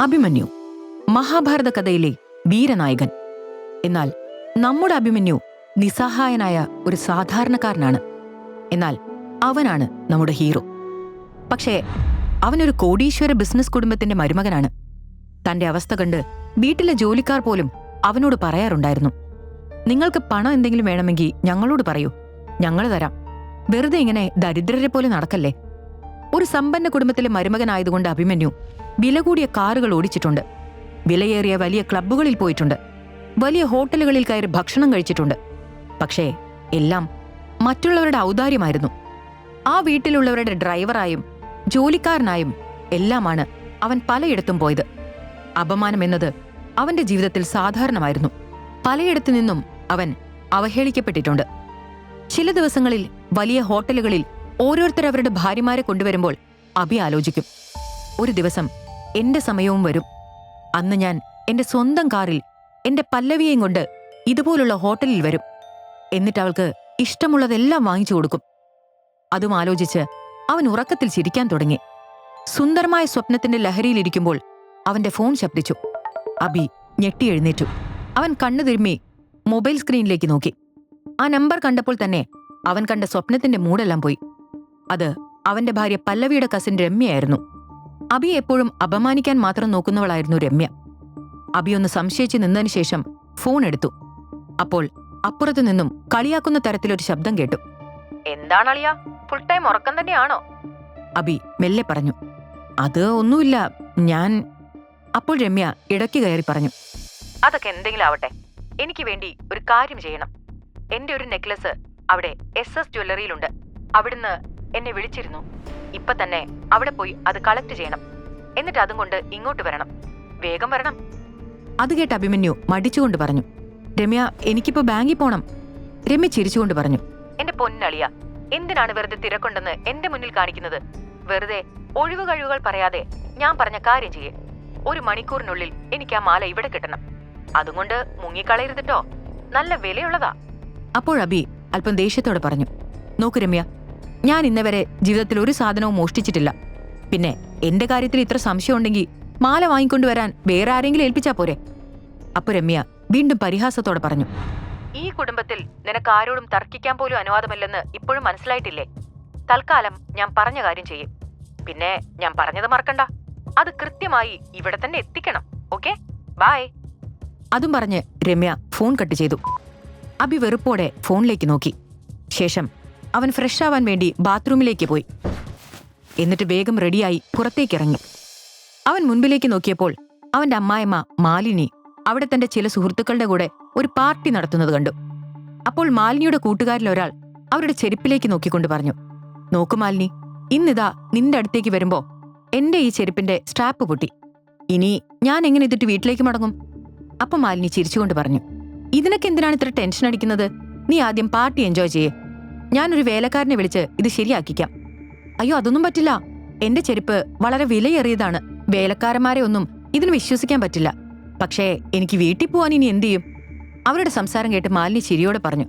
അഭിമന്യു മഹാഭാരത കഥയിലെ വീരനായകൻ. എന്നാൽ നമ്മുടെ അഭിമന്യു നിസ്സഹായനായ ഒരു സാധാരണക്കാരനാണ്. എന്നാൽ അവനാണ് നമ്മുടെ ഹീറോ. പക്ഷേ അവനൊരു കോടീശ്വര ബിസിനസ് കുടുംബത്തിന്റെ മരുമകനാണ്. തന്റെ അവസ്ഥ കണ്ട് വീട്ടിലെ ജോലിക്കാർ പോലും അവനോട് പറയാറുണ്ടായിരുന്നു. നിങ്ങൾക്ക് പണം എന്തെങ്കിലും വേണമെങ്കിൽ ഞങ്ങളോട് പറയൂ. ഞങ്ങൾ തരാം. വെറുതെ ഇങ്ങനെ ദരിദ്രരെ പോലെ നടക്കല്ലേ? ഒരു സമ്പന്ന കുടുംബത്തിലെ മരുമകനായതുകൊണ്ട് അഭിമന്യു വില കൂടിയ കാറുകൾ ഓടിച്ചിട്ടുണ്ട്. വിലയേറിയ വലിയ ക്ലബ്ബുകളിൽ പോയിട്ടുണ്ട്. വലിയ ഹോട്ടലുകളിൽ കയറി ഭക്ഷണം കഴിച്ചിട്ടുണ്ട്. പക്ഷേ എല്ലാം മറ്റുള്ളവരുടെ ഔദാര്യമായിരുന്നു. ആ വീട്ടിലുള്ളവരുടെ ഡ്രൈവറായും ജോലിക്കാരനായും എല്ലാമാണ് അവൻ പലയിടത്തും പോയത്. അപമാനം എന്നത് അവന്റെ ജീവിതത്തിൽ സാധാരണമായിരുന്നു. പലയിടത്തു നിന്നും അവൻ അവഹേളിക്കപ്പെട്ടിട്ടുണ്ട്. ചില ദിവസങ്ങളിൽ വലിയ ഹോട്ടലുകളിൽ ഓരോരുത്തർ അവരുടെ ഭാര്യമാരെ കൊണ്ടുവരുമ്പോൾ അഭി ആലോചിക്കും. ഒരു ദിവസം എന്റെ സമയവും വരും. അന്ന് ഞാൻ എന്റെ സ്വന്തം കാറിൽ എന്റെ പല്ലവിയെയും കൊണ്ട് ഇതുപോലുള്ള ഹോട്ടലിൽ വരും. എന്നിട്ട് അവൾക്ക് ഇഷ്ടമുള്ളതെല്ലാം വാങ്ങിച്ചു കൊടുക്കും. അതും ആലോചിച്ച് അവൻ ഉറക്കത്തിൽ ചിരിക്കാൻ തുടങ്ങി. സുന്ദരമായ സ്വപ്നത്തിന്റെ ലഹരിയിലിരിക്കുമ്പോൾ അവന്റെ ഫോൺ ശബ്ദിച്ചു. അബി ഞെട്ടി എഴുന്നേറ്റു. അവൻ കണ്ണു തിരുമ്മി മൊബൈൽ സ്ക്രീനിലേക്ക് നോക്കി. ആ നമ്പർ കണ്ടപ്പോൾ തന്നെ അവൻ കണ്ട സ്വപ്നത്തിന്റെ മൂടെല്ലാം പോയി. അത് അവന്റെ ഭാര്യ പല്ലവിയുടെ കസിൻ രമ്യയായിരുന്നു. അബി എപ്പോഴും അപമാനിക്കാൻ മാത്രം നോക്കുന്നവളായിരുന്നു രമ്യ. അബി ഒന്ന് സംശയിച്ചു നിന്നതിന് ശേഷം ഫോൺ എടുത്തു. അപ്പോൾ അപ്പുറത്തു നിന്നും കളിയാക്കുന്ന തരത്തിലൊരു ശബ്ദം കേട്ടു. എന്താണ് അളിയ? ഫുൾ ടൈം ഉറക്കം തന്നെയാണോ? അബി മെല്ലെ പറഞ്ഞു. അത് ഒന്നുമില്ല ഞാൻ അപ്പോൾ രമ്യ ഇടയ്ക്ക് കയറി പറഞ്ഞു. അതൊക്കെ എന്തെങ്കിലും ആവട്ടെ. എനിക്ക് വേണ്ടി ഒരു കാര്യം ചെയ്യണം. എന്റെ ഒരു നെക്ലസ് അവിടെ എസ് എസ് ജ്വല്ലറിയിലുണ്ട് അവിടുന്ന് എന്നെ വിളിച്ചിരുന്നു. ഇപ്പൊ തന്നെ അവിടെ പോയി അത് കളക്ട് ചെയ്യണം. എന്നിട്ട് അതും കൊണ്ട് ഇങ്ങോട്ട് വരണം. വേഗം വരണം. അത് കേട്ട് അഭിമന്യു മടിച്ചുകൊണ്ട് പറഞ്ഞു. രമ്യ എനിക്കിപ്പോ ബാങ്കിൽ പോണം. രമ്യ ചിരിച്ചുകൊണ്ട് പറഞ്ഞു. എന്റെ പൊന്നളിയ എന്തിനാണ് വെറുതെ തിരക്കുണ്ടെന്ന് എന്റെ മുന്നിൽ കാണിക്കുന്നത്? വെറുതെ ഒഴിവ് കഴിവുകൾ പറയാതെ ഞാൻ പറഞ്ഞ കാര്യം ചെയ്യേ. ഒരു മണിക്കൂറിനുള്ളിൽ എനിക്ക് ആ മാല ഇവിടെ കിട്ടണം. അതുകൊണ്ട് മുങ്ങിക്കളയരുതിട്ടോ നല്ല വിലയുള്ളതാ. അപ്പോൾ അബി അല്പം ദേഷ്യത്തോടെ പറഞ്ഞു. നോക്കു രമ്യ ഞാൻ ഇന്നവരെ ജീവിതത്തിൽ ഒരു സാധനവും മോഷ്ടിച്ചിട്ടില്ല. പിന്നെ എന്റെ കാര്യത്തിൽ ഇത്ര സംശയമുണ്ടെങ്കിൽ മാല വാങ്ങിക്കൊണ്ടുവരാൻ വേറെ ആരെങ്കിലും ഏൽപ്പിച്ചാ പോരെ? അപ്പൊ രമ്യ വീണ്ടും പരിഹാസത്തോടെ പറഞ്ഞു. ഈ കുടുംബത്തിൽ നിനക്ക് ആരോടും തർക്കിക്കാൻ പോലും അനുവാദമില്ലെന്ന് ഇപ്പോഴും മനസ്സിലായിട്ടില്ലേ? തൽക്കാലം ഞാൻ പറഞ്ഞ കാര്യം ചെയ്യും. പിന്നെ ഞാൻ പറഞ്ഞത് മറക്കണ്ട. അത് കൃത്യമായി ഇവിടെ തന്നെ എത്തിക്കണം. ഓക്കെ? ബായ് അതും പറഞ്ഞ് രമ്യ ഫോൺ കട്ട് ചെയ്തു. അഭി വെറുപ്പോടെ ഫോണിലേക്ക് നോക്കി. ശേഷം അവൻ ഫ്രഷ് ആവാൻ വേണ്ടി ബാത്റൂമിലേക്ക് പോയി. എന്നിട്ട് വേഗം റെഡിയായി പുറത്തേക്കിറങ്ങി. അവൻ മുൻപിലേക്ക് നോക്കിയപ്പോൾ അവന്റെ അമ്മായിമ്മ മാലിനി അവിടെ തന്റെ ചില സുഹൃത്തുക്കളുടെ കൂടെ ഒരു പാർട്ടി നടത്തുന്നത് കണ്ടു. അപ്പോൾ മാലിനിയുടെ കൂട്ടുകാരിൽ ഒരാൾ അവരുടെ ചെരുപ്പിലേക്ക് നോക്കിക്കൊണ്ട് പറഞ്ഞു നോക്കു മാലിനി ഇന്നിതാ നിന്റെ അടുത്തേക്ക് വരുമ്പോ എന്റെ ഈ ചെരുപ്പിന്റെ സ്ട്രാപ്പ് പൊട്ടി. ഇനി ഞാൻ എങ്ങനെ ഇതിട്ട് വീട്ടിലേക്ക് മടങ്ങും? അപ്പൊ മാലിനി ചിരിച്ചുകൊണ്ട് പറഞ്ഞു ഇതിനൊക്കെ എന്തിനാണ് ഇത്ര ടെൻഷൻ അടിക്കുന്നത്? നീ ആദ്യം പാർട്ടി എൻജോയ് ചെയ്യേ. ഞാനൊരു വേലക്കാരനെ വിളിച്ച് ഇത് ശരിയാക്കിക്കാം. അയ്യോ അതൊന്നും പറ്റില്ല. എന്റെ ചെരുപ്പ് വളരെ വിലയേറിയതാണ്. വേലക്കാരന്മാരെ ഒന്നും ഇതിന് വിശ്വസിക്കാൻ പറ്റില്ല. പക്ഷേ എനിക്ക് വീട്ടിൽ പോവാൻ ഇനി എന്തു ചെയ്യും? അവരുടെ സംസാരം കേട്ട് മാലിനി ചിരിയോടെ പറഞ്ഞു.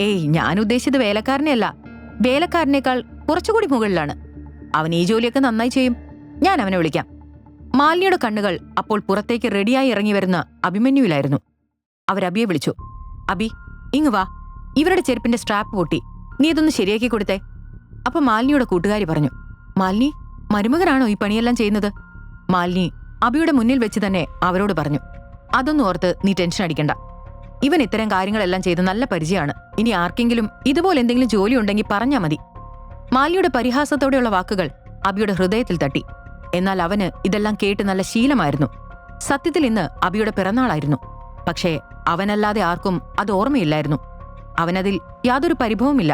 ഏയ് ഞാൻ ഉദ്ദേശിച്ചത് വേലക്കാരനെയല്ല വേലക്കാരനേക്കാൾ കുറച്ചുകൂടി മുകളിലാണ്. അവൻ ഈ ജോലിയൊക്കെ നന്നായി ചെയ്യും. ഞാൻ അവനെ വിളിക്കാം. മാലിനിയുടെ കണ്ണുകൾ അപ്പോൾ പുറത്തേക്ക് റെഡിയായി ഇറങ്ങി വരുന്ന അഭിമന്യുവിലായിരുന്നു. അവരബിയെ വിളിച്ചു. അബി ഇങ്ങ് വാ. ഇവരുടെ ചെരുപ്പിന്റെ സ്ട്രാപ്പ് പൊട്ടി. നീ ഇതൊന്ന് ശരിയാക്കി കൊടുത്തെ. അപ്പൊ മാലിനിയുടെ കൂട്ടുകാരി പറഞ്ഞു മാലിനി മരുമകനാണോ ഈ പണിയെല്ലാം ചെയ്യുന്നത്? മാലിനി അബിയുടെ മുന്നിൽ വെച്ച് തന്നെ അവരോട് പറഞ്ഞു അതൊന്നും ഓർത്ത് നീ ടെൻഷൻ അടിക്കണ്ട. ഇവൻ ഇത്തരം കാര്യങ്ങളെല്ലാം ചെയ്ത് നല്ല പരിചയമാണ്. ഇനി ആർക്കെങ്കിലും ഇതുപോലെ എന്തെങ്കിലും ജോലി ഉണ്ടെങ്കിൽ പറഞ്ഞാ മതി. മാലിനിയുടെ പരിഹാസത്തോടെയുള്ള വാക്കുകൾ അബിയുടെ ഹൃദയത്തിൽ തട്ടി. എന്നാൽ അവന് ഇതെല്ലാം കേട്ട് നല്ല ശീലമായിരുന്നു. സത്യത്തിൽ ഇന്ന് അബിയുടെ പിറന്നാളായിരുന്നു. പക്ഷേ അവനല്ലാതെ ആർക്കും അത് ഓർമ്മയില്ലായിരുന്നു. അവനതിൽ യാതൊരു പരിഭവമില്ല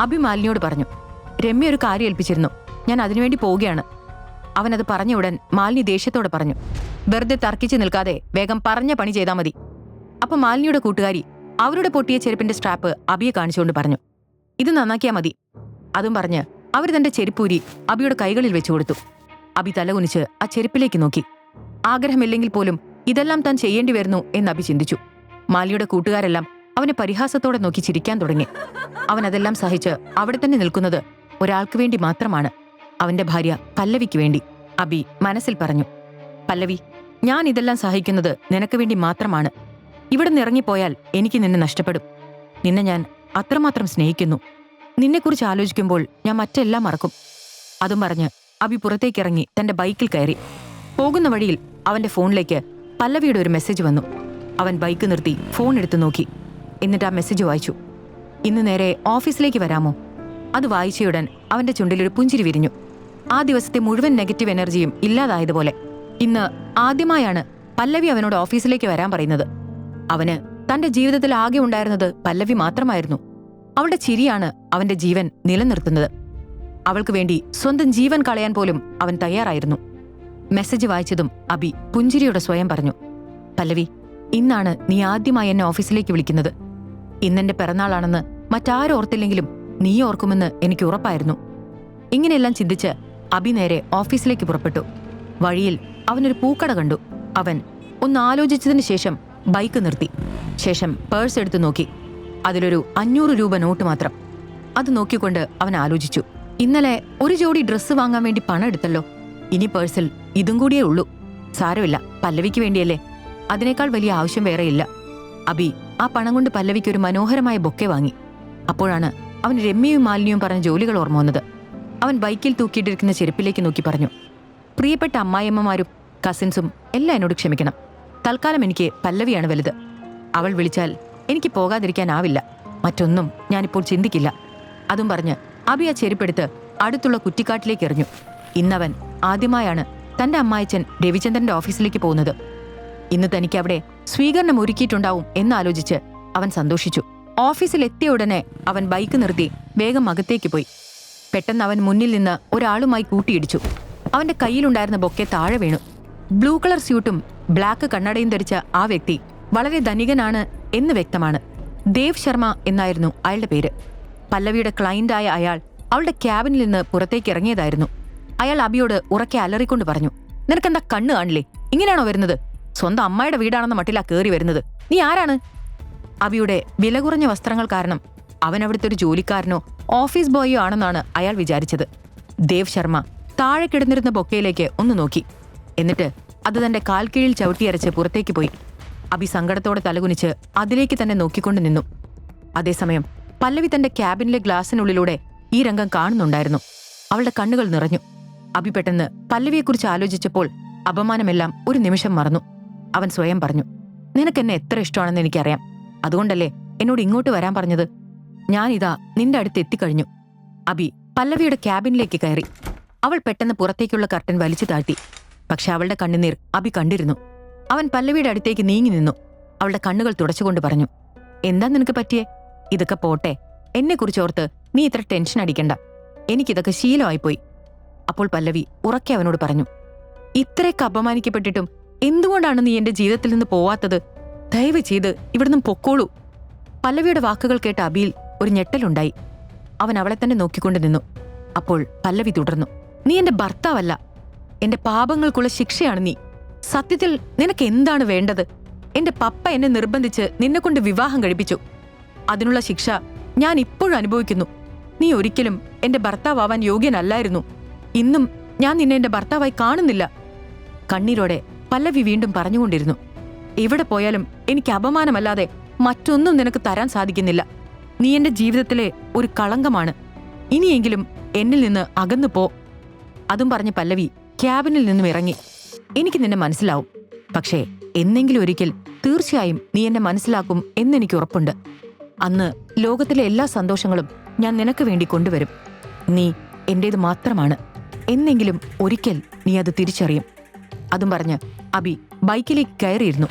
അഭിമാലിനിയോട് പറഞ്ഞു രമ്യ ഒരു കാര്യം ഏൽപ്പിച്ചിരുന്നു. ഞാൻ അതിനുവേണ്ടി പോവുകയാണ്. അവനത് പറഞ്ഞ ഉടൻ മാലിനി ദേഷ്യത്തോടെ പറഞ്ഞു വെറുതെ തർക്കിച്ച് നിൽക്കാതെ വേഗം പറഞ്ഞ പണി ചെയ്താൽ മതി. അപ്പൊ മാലിനിയുടെ കൂട്ടുകാരി അവരുടെ പൊട്ടിയ ചെരുപ്പിന്റെ സ്ട്രാപ്പ് അബിയെ കാണിച്ചുകൊണ്ട് പറഞ്ഞു ഇത് നന്നാക്കിയാ മതി. അതും പറഞ്ഞ് അവർ തന്റെ ചെരുപ്പൂരി അബിയുടെ കൈകളിൽ വെച്ചു കൊടുത്തു. അബി തലകുനിച്ച് ആ ചെരുപ്പിലേക്ക് നോക്കി. ആഗ്രഹമില്ലെങ്കിൽ പോലും ഇതെല്ലാം താൻ ചെയ്യേണ്ടി വരുന്നു എന്ന് അബി ചിന്തിച്ചു. മാലിയുടെ കൂട്ടുകാരെല്ലാം അവനെ പരിഹാസത്തോടെ നോക്കി ചിരിക്കാൻ തുടങ്ങി. അവൻ അതെല്ലാം സഹിച്ച് അവിടെ തന്നെ നിൽക്കുന്നത് ഒരാൾക്ക് വേണ്ടി മാത്രമാണ്. അവന്റെ ഭാര്യ പല്ലവിക്ക് വേണ്ടി. അബി മനസ്സിൽ പറഞ്ഞു പല്ലവി ഞാൻ ഇതെല്ലാം സഹിക്കുന്നത് നിനക്ക് വേണ്ടി മാത്രമാണ്. ഇവിടെ ഇറങ്ങിപ്പോയാൽ എനിക്ക് നിന്നെ നഷ്ടപ്പെടും. നിന്നെ ഞാൻ അത്രമാത്രം സ്നേഹിക്കുന്നു. നിന്നെക്കുറിച്ച് ആലോചിക്കുമ്പോൾ ഞാൻ മറ്റെല്ലാം മറക്കും. അതും പറഞ്ഞ് അബി പുറത്തേക്കിറങ്ങി തന്റെ ബൈക്കിൽ കയറി. പോകുന്ന വഴിയിൽ അവന്റെ ഫോണിലേക്ക് പല്ലവിയുടെ ഒരു മെസ്സേജ് വന്നു. അവൻ ബൈക്ക് നിർത്തി ഫോൺ എടുത്തു നോക്കി. എന്നിട്ട് ആ മെസ്സേജ് വായിച്ചു. ഇന്ന് നേരെ ഓഫീസിലേക്ക് വരാമോ? അത് വായിച്ചയുടൻ അവന്റെ ചുണ്ടിലൊരു പുഞ്ചിരി വിരിഞ്ഞു. ആ ദിവസത്തെ മുഴുവൻ നെഗറ്റീവ് എനർജിയും ഇല്ലാതായതുപോലെ. ഇന്ന് ആദ്യമായാണ് പല്ലവി അവനോട് ഓഫീസിലേക്ക് വരാൻ പറയുന്നത്. അവന് തന്റെ ജീവിതത്തിൽ ആകെ ഉണ്ടായിരുന്നത് പല്ലവി മാത്രമായിരുന്നു. അവളുടെ ചിരിയാണ് അവന്റെ ജീവൻ നിലനിർത്തുന്നത്. അവൾക്ക് വേണ്ടി സ്വന്തം ജീവൻ കളയാൻ പോലും അവൻ തയ്യാറായിരുന്നു. മെസ്സേജ് വായിച്ചതും അബി പുഞ്ചിരിയോടെ സ്വയം പറഞ്ഞു പല്ലവി ഇന്നാണ് നീ ആദ്യമായി എന്നെ ഓഫീസിലേക്ക് വിളിക്കുന്നത്. ഇന്നെന്റെ പിറന്നാളാണെന്ന് മറ്റാരും ഓർത്തില്ലെങ്കിലും നീ ഓർക്കുമെന്ന് എനിക്ക് ഉറപ്പായിരുന്നു. ഇങ്ങനെയെല്ലാം ചിന്തിച്ച് അബി നേരെ ഓഫീസിലേക്ക് പുറപ്പെട്ടു. വഴിയിൽ അവനൊരു പൂക്കട കണ്ടു. അവൻ ഒന്ന് ആലോചിച്ചതിന് ശേഷം ബൈക്ക് നിർത്തി. ശേഷം പേഴ്സ് എടുത്തു നോക്കി. അതിലൊരു അഞ്ഞൂറ് രൂപ നോട്ട് മാത്രം. അത് നോക്കിക്കൊണ്ട് അവൻ ആലോചിച്ചു. ഇന്നലെ ഒരു ജോഡി ഡ്രസ്സ് വാങ്ങാൻ വേണ്ടി പണം എടുത്തല്ലോ. ഇനി പേഴ്സിൽ ഇതും കൂടിയേ ഉള്ളൂ. സാരമില്ല. പല്ലവിക്ക് വേണ്ടിയല്ലേ? അതിനേക്കാൾ വലിയ ആവശ്യം വേറെയില്ല. അബി ആ പണം കൊണ്ട് പല്ലവിക്ക് ഒരു മനോഹരമായ ബൊക്കെ വാങ്ങി. അപ്പോഴാണ് അവൻ രമ്യയും മാലിന്യവും പറഞ്ഞ ജോലികൾ ഓർമ്മ വന്നത്. അവൻ ബൈക്കിൽ തൂക്കിയിട്ടിരിക്കുന്ന ചെരുപ്പിലേക്ക് നോക്കി പറഞ്ഞു പ്രിയപ്പെട്ട അമ്മായിയമ്മമാരും കസിൻസും എല്ലാം എന്നോട് ക്ഷമിക്കണം. തൽക്കാലം എനിക്ക് പല്ലവിയാണ് വലുത്. അവൾ വിളിച്ചാൽ എനിക്ക് പോകാതിരിക്കാനാവില്ല. മറ്റൊന്നും ഞാനിപ്പോൾ ചിന്തിക്കില്ല. അതും പറഞ്ഞ് അബി ആ ചെരുപ്പെടുത്ത് അടുത്തുള്ള കുറ്റിക്കാട്ടിലേക്ക് എറിഞ്ഞു. ഇന്നവൻ ആദ്യമായാണ് തന്റെ അമ്മായച്ചൻ രവിചന്ദ്രന്റെ ഓഫീസിലേക്ക് പോകുന്നത്. ഇന്ന് തനിക്ക് അവിടെ സ്വീകരണം ഒരുക്കിയിട്ടുണ്ടാവും എന്നാലോചിച്ച് അവൻ സന്തോഷിച്ചു. ഓഫീസിലെത്തിയ ഉടനെ അവൻ ബൈക്ക് നിർത്തി വേഗം അകത്തേക്ക് പോയി. പെട്ടെന്ന് അവൻ മുന്നിൽ നിന്ന് ഒരാളുമായി കൂട്ടിയിടിച്ചു. അവന്റെ കയ്യിലുണ്ടായിരുന്ന ബൊക്കെ താഴെ വീണു. ബ്ലൂ കളർ സ്യൂട്ടും ബ്ലാക്ക് കണ്ണടയും ധരിച്ച ആ വ്യക്തി വളരെ ധനികനാണ് എന്ന് വ്യക്തമാണ്. ദേവ് ശർമ്മ എന്നായിരുന്നു അയാളുടെ പേര്. പല്ലവിയുടെ ക്ലയന്റായ അയാൾ അവളുടെ ക്യാബിനിൽ നിന്ന് പുറത്തേക്ക് ഇറങ്ങിയതായിരുന്നു. അയാൾ അബിയോട് ഉറക്കെ അലറിക്കൊണ്ട് പറഞ്ഞു നിനക്കെന്താ കണ്ണ് കാണില്ലേ? ഇങ്ങനെയാണോ വരുന്നത്? സ്വന്തം അമ്മയുടെ വീടാണെന്ന മട്ടിലാ കയറി വരുന്നത്. നീ ആരാണ്? അബിയുടെ വില കുറഞ്ഞ വസ്ത്രങ്ങൾ കാരണം അവൻ അവിടുത്തെ ഒരു ജോലിക്കാരനോ ഓഫീസ് ബോയോ ആണെന്നാണ് അയാൾ വിചാരിച്ചത്. ദേവ് ശർമ്മ താഴെ കിടന്നിരുന്ന ബൊക്കയിലേക്ക് ഒന്ന് നോക്കി. എന്നിട്ട് അത് തന്റെ കാൽ കീഴിൽ ചവിട്ടിയരച്ച് പുറത്തേക്ക് പോയി. അബി സങ്കടത്തോടെ തലകുനിച്ച് അതിലേക്ക് തന്നെ നോക്കിക്കൊണ്ട് നിന്നു. അതേസമയം പല്ലവി തന്റെ ക്യാബിനിലെ ഗ്ലാസിനുള്ളിലൂടെ ഈ രംഗം കാണുന്നുണ്ടായിരുന്നു. അവളുടെ കണ്ണുകൾ നിറഞ്ഞു. അബി പെട്ടെന്ന് പല്ലവിയെക്കുറിച്ച് ആലോചിച്ചപ്പോൾ അപമാനമെല്ലാം ഒരു നിമിഷം മറന്നു. അവൻ സ്വയം പറഞ്ഞു നിനക്ക് എന്നെ എത്ര ഇഷ്ടമാണെന്ന് എനിക്കറിയാം. അതുകൊണ്ടല്ലേ എന്നോട് ഇങ്ങോട്ട് വരാൻ പറഞ്ഞത്? ഞാനിതാ നിന്റെ അടുത്ത് എത്തിക്കഴിഞ്ഞു. അബി പല്ലവിയുടെ ക്യാബിനിലേക്ക് കയറി. അവൾ പെട്ടെന്ന് പുറത്തേക്കുള്ള കർട്ടൻ വലിച്ചു താഴ്ത്തി. പക്ഷെ അവളുടെ കണ്ണുനീർ അബി കണ്ടിരുന്നു. അവൻ പല്ലവിയുടെ അടുത്തേക്ക് നീങ്ങി നിന്നു. അവളുടെ കണ്ണുകൾ തുടച്ചുകൊണ്ട് പറഞ്ഞു എന്താ നിനക്ക് പറ്റിയേ? ഇതൊക്കെ പോട്ടെ. എന്നെക്കുറിച്ച് ഓർത്ത് നീ ഇത്ര ടെൻഷൻ അടിക്കണ്ട. എനിക്കിതൊക്കെ ശീലമായിപ്പോയി. അപ്പോൾ പല്ലവി ഉറക്കെ അവനോട് പറഞ്ഞു ഇത്രയൊക്കെ അപമാനിക്കപ്പെട്ടിട്ടും എന്തുകൊണ്ടാണ് നീ എന്റെ ജീവിതത്തിൽ നിന്ന് പോവാത്തത്? ദയവ് ചെയ്ത് ഇവിടുന്ന് പൊക്കോളൂ. പല്ലവിയുടെ വാക്കുകൾ കേട്ട അബിയിൽ ഒരു ഞെട്ടലുണ്ടായി. അവൻ അവളെ തന്നെ നോക്കിക്കൊണ്ട് നിന്നു. അപ്പോൾ പല്ലവി തുടർന്നു. നീ എന്റെ ഭർത്താവല്ല. എന്റെ പാപങ്ങൾക്കുള്ള ശിക്ഷയാണ് നീ. സത്യത്തിൽ നിനക്ക് എന്താണ് വേണ്ടത്? എന്റെ പപ്പ എന്നെ നിർബന്ധിച്ച് നിന്നെക്കൊണ്ട് വിവാഹം കഴിപ്പിച്ചു. അതിനുള്ള ശിക്ഷ ഞാൻ ഇപ്പോഴും അനുഭവിക്കുന്നു. നീ ഒരിക്കലും എന്റെ ഭർത്താവാൻ യോഗ്യനല്ലായിരുന്നു. ഇന്നും ഞാൻ നിന്നെ എന്റെ ഭർത്താവായി കാണുന്നില്ല. കണ്ണീരോടെ പല്ലവി വീണ്ടും പറഞ്ഞുകൊണ്ടിരുന്നു. എവിടെ പോയാലും എനിക്ക് അപമാനമല്ലാതെ മറ്റൊന്നും നിനക്ക് തരാൻ സാധിക്കുന്നില്ല. നീ എന്റെ ജീവിതത്തിലെ ഒരു കളങ്കമാണ്. ഇനിയെങ്കിലും എന്നിൽ നിന്ന് അകന്നു പോ. അതും പറഞ്ഞ് പല്ലവി ക്യാബിനിൽ നിന്നും ഇറങ്ങി. എനിക്ക് നിന്നെ മനസ്സിലാവും. പക്ഷേ എന്നെങ്കിലും ഒരിക്കൽ തീർച്ചയായും നീ എന്നെ മനസ്സിലാക്കും എന്നെനിക്ക് ഉറപ്പുണ്ട്. അന്ന് ലോകത്തിലെ എല്ലാ സന്തോഷങ്ങളും ഞാൻ നിനക്ക് വേണ്ടി കൊണ്ടുവരും. നീ എന്റേത് മാത്രമാണ്. എന്നെങ്കിലും ഒരിക്കൽ നീ അത് തിരിച്ചറിയും. അതും പറഞ്ഞ് അബി ബൈക്കിലേക്ക് കയറിയിരുന്നു.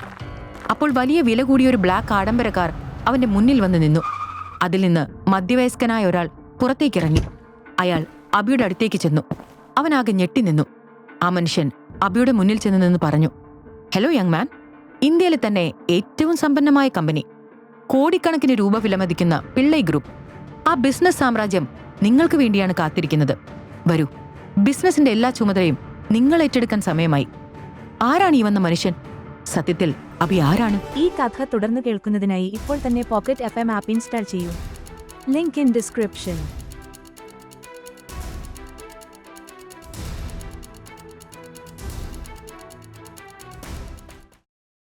അപ്പോൾ വലിയ വില കൂടിയ ഒരു ബ്ലാക്ക് ആഡംബരക്കാർ അവന്റെ മുന്നിൽ വന്ന് നിന്നു. അതിൽ നിന്ന് മധ്യവയസ്കനായ ഒരാൾ പുറത്തേക്കിറങ്ങി. അയാൾ അബിയുടെ അടുത്തേക്ക് ചെന്നു. അവനാകെ ഞെട്ടി നിന്നു. ആ മനുഷ്യൻ അബിയുടെ മുന്നിൽ ചെന്ന് നിന്ന് പറഞ്ഞു ഹലോ യങ് മാൻ ഇന്ത്യയിലെ തന്നെ ഏറ്റവും സമ്പന്നമായ കമ്പനി കോടിക്കണക്കിന് രൂപ വിലമതിക്കുന്ന പിള്ളൈ ഗ്രൂപ്പ് ആ ബിസിനസ് സാമ്രാജ്യം നിങ്ങൾക്ക് വേണ്ടിയാണ് കാത്തിരിക്കുന്നത്. വരൂ. ബിസിനസിന്റെ എല്ലാ ചുമതലയും നിങ്ങൾ ഏറ്റെടുക്കാൻ സമയമായി. ആരാണ് ഈ വന്ന മനുഷ്യൻ? സത്യത്തിൽ അഭി ആരാണ്? ഈ കഥ തുടർന്ന് കേൾക്കുന്നതിനായി ഇപ്പോൾ തന്നെ pocket F M app install ചെയ്യൂ. Link in description